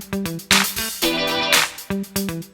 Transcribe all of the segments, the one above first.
Thank you.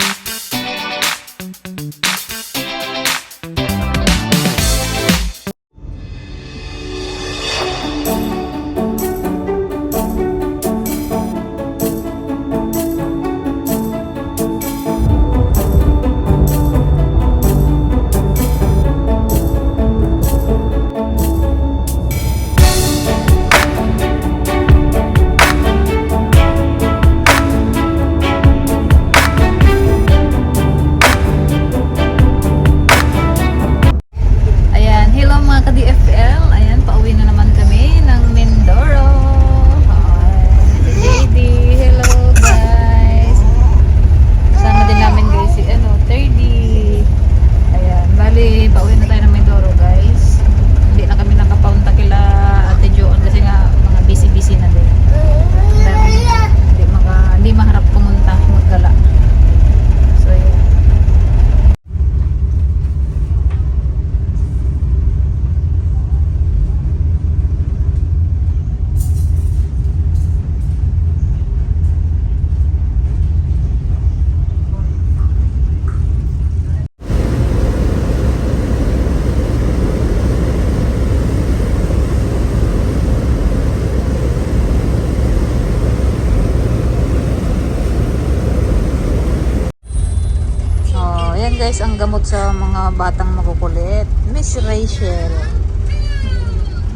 guys ang gamot sa mga batang makukulit. Miss Rachel.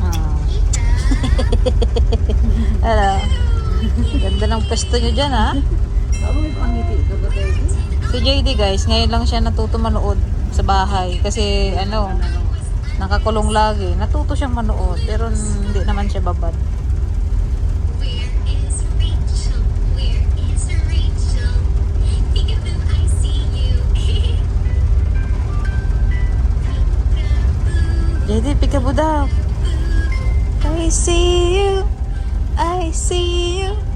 Oh. Hello. Ganda ng pesto nyo dyan ha. Si JD guys, ngayon lang siya natuto manood sa bahay. Kasi ano, nakakulong lagi. Natuto siyang manood. Pero hindi naman siya babad. Dede, pika mo daw. I see you. I see you.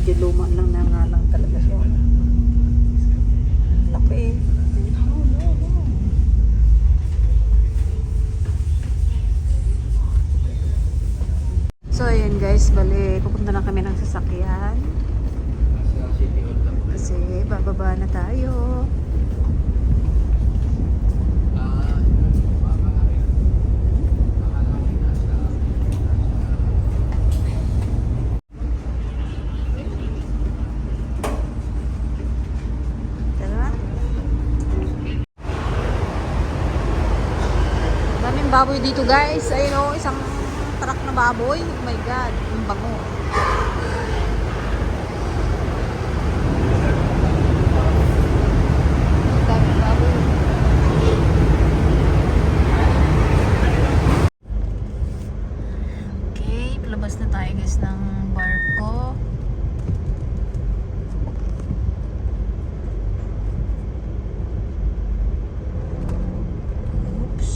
medyo luma lang nangalang talaga siya. Laki eh. So, ayun guys, bali, pupunta na kami ng sasakyan. Kasi, bababa na tayo. Baboy dito guys. Ayun o, isang truck na baboy. Oh my God, ang bango. Ang daming baboy. Okay, palabas na tayo guys ng barko. Oops.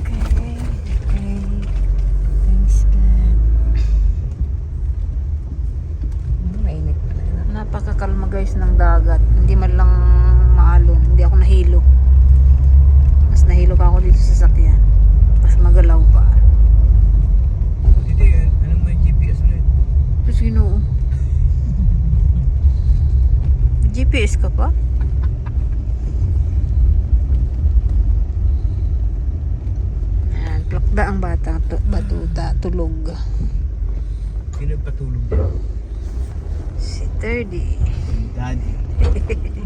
Okay, okay. Thanks God. Mainit pala yun. Napakakalma guys ng dagat. Hindi man lang maalon. Hindi ako nahilo. Mas nahilo pa ako dito sa sakyan. Mas magalaw pa. Hindi. Anong may GPS ulit? Ito sino? GPS ka pa? Ayan, plakda ang bata. Tu- batuta, tulog. Sino patulog dyan? Si 30. Daddy.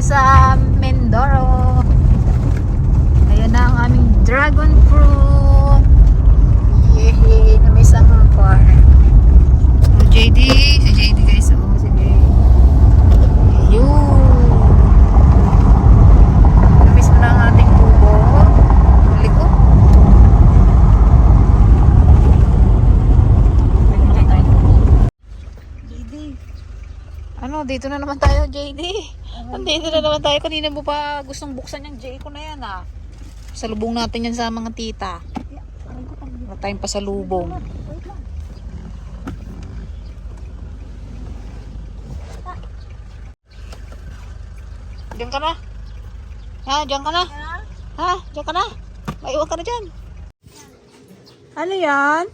nandito na tayo sa Mindoro. Ayan na ang aming dragon fruit. Yehey, na may sangapar. Oh, JD, si JD guys, oh, si JD. Ayun. Namiss mo na ang ating bubo. Huli ko. JD. Ano, dito na naman tayo, JD. Nandito na naman tayo. Kanina mo pa gustong buksan yung J ko na yan, ah. Salubong natin yan sa mga tita. Wala tayong pasalubong. Diyan ka na. Ha, diyan ka na. Ha, diyan ka na. Maiwan ka na dyan. Ano yan?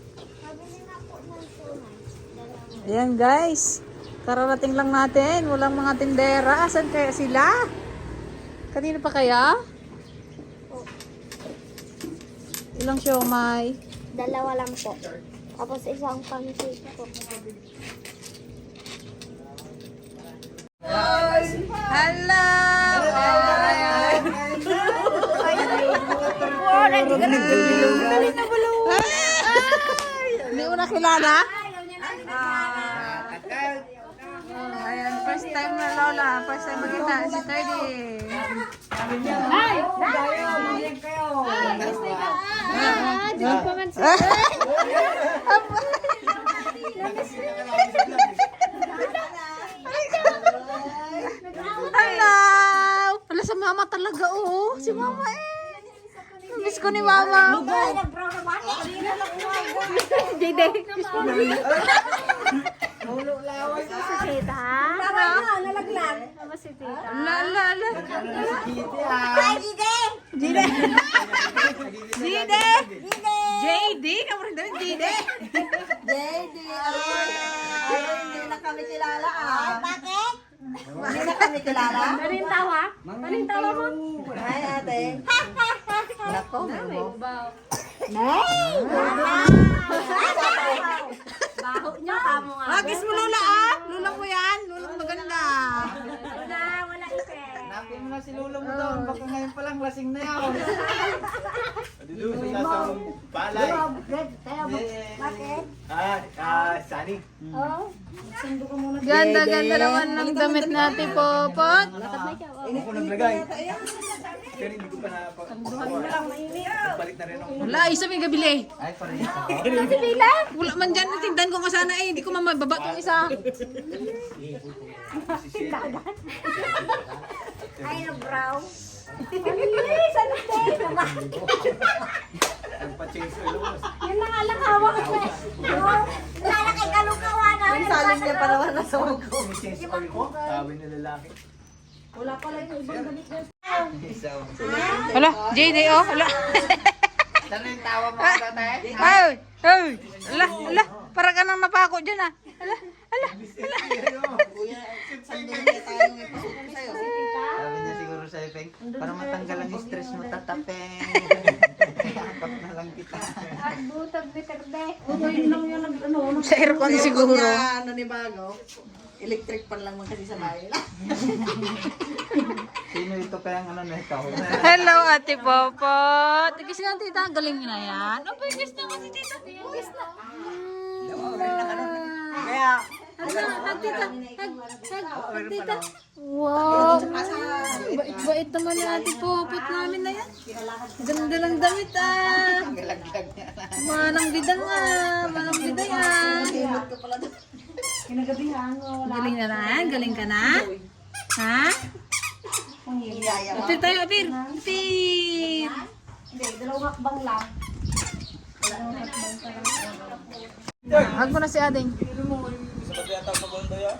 Ayan guys. Kararating lang natin. Walang mga tindera. Asan kaya sila? Kanina pa kaya? Ilang siomay? Dalawa lang po. Tapos isang pancake po. Hello! Hindi mo nakilala? Ah. Oh, ayan, first time na Lola. First time makita si Teddy. Ah, di pa man sa... Hello! Wala sa mama talaga, oh. Si mama eh. Miss ko ni mama. Jide. Si tita. Nalaglag. Ano si tita? La la la. Jide. Jide. JD. Kamu rin daw Jide. JD, ay, hindi na kami kilala ah. bakit? Hindi na kami kilala? Ano yung tawa? Ano mo? Ay, ate. Nako, mo. Baho niya, kamo nga. Ah, kiss mo Lola ah. Lola mo yan. Lola mo maganda. Lagyan mo na si Lolo mo doon. Baka ngayon pa lang lasing na yan. Dito, sa palay. Bakit? Ah, ah, Sunny. Oh? Ganda, ganda naman ng damit natin, Popot. Ako naglagay. Pero hindi ko pa Balik na rin ako. Wala, isa may gabili. Ay, parang isa ko. Wala man dyan, tindan ko nga sana eh. Hindi ko mamababa tong isa. Ay, no, brow. Bilis! Ano naman? Nagpa-change oil mo. Yun na nga lang hawak ko eh. Oh, Lala kay kalukawa na. Ang saling niya pa naman nasa wag ko. Change oil ko. Sabi ng lalaki. Wala pala yung ibang damit niya. Isa. Wala, JD oh, wala. Ano yung tawa mo tatay? Ay, ay, wala, wala. Para ka nang napako dyan ah. Wala, wala. Kuya, sandali niya tayong ipasuko sa'yo. Sabi niya siguro sa Peng, para matanggal ang stress mo, tatapeng. Yakap na lang kita. At butag ni Terde. Ano yun lang yun, ano, ano. Aircon siguro. Kuya, ano ni Bago? Electric pan lang man kasi sa bahay. Sino ito kayang ano na ikaw? Hello, Ate Popot. Tigis nga, tita. Galing na yan. Oh, pagkis na kasi, tita. Pagkis na. Kaya, Hag na, tita. Wow. Bait-bait naman ni Ate Popot namin na yan. Ganda ng damit ah. na. Manang bidang ah. Manang biday ah. Galing na na. Galing ka na. Ha? Atir tayo, Atir. Atir. Hindi, dalawang hakbang lang. Hag mo na si Ading. Isa ba yata sa bondo yan?